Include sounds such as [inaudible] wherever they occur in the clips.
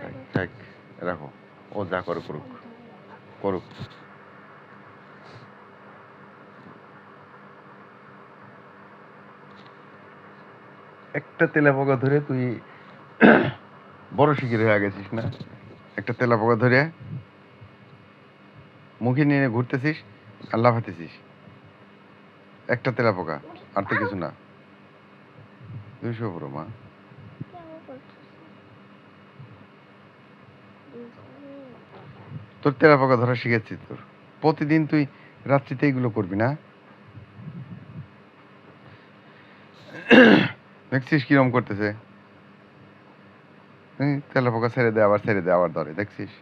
থাক, থাক রাখো। ও যা করে করুক করুক। একটা তেলা পোকা ধরে তুই বড় শিকির হয়ে গেছিস না? একটা তেলা পোকা ধরে মুখে নিয়ে ঘুরতেছিস আর লাফাতেছিস। একটা তেলা পোকা আর তো কিছু না। দুইশো পুরো মা। তোর তেলা পোকা ধরা শিখেছি তোর। প্রতিদিন তুই রাত্রিতে এগুলো করবি না? দেখছিস কিরম করতেছে? তেলা পোকা ছেড়ে দে, আবার ছেড়ে দে, আবার ধরে, দেখছিস?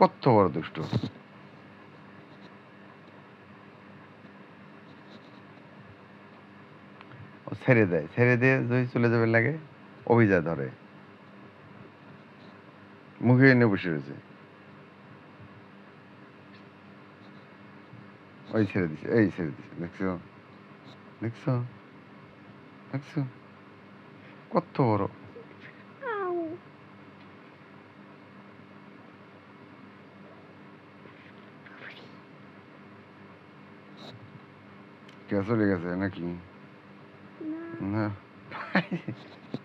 কত বড় দুষ্ট। ছেড়ে দেয়, ছেড়ে দিয়ে যদি চলে যাবে লাগে অভিযায় ধরে। মুখে এনে বসে রয়েছে। ওই ছেড়ে দিছে এই ছেড়ে দিছে। দেখছ? দেখছ? দেখছ? কত বড়। কে চলে গেছে নাকি? না। [laughs]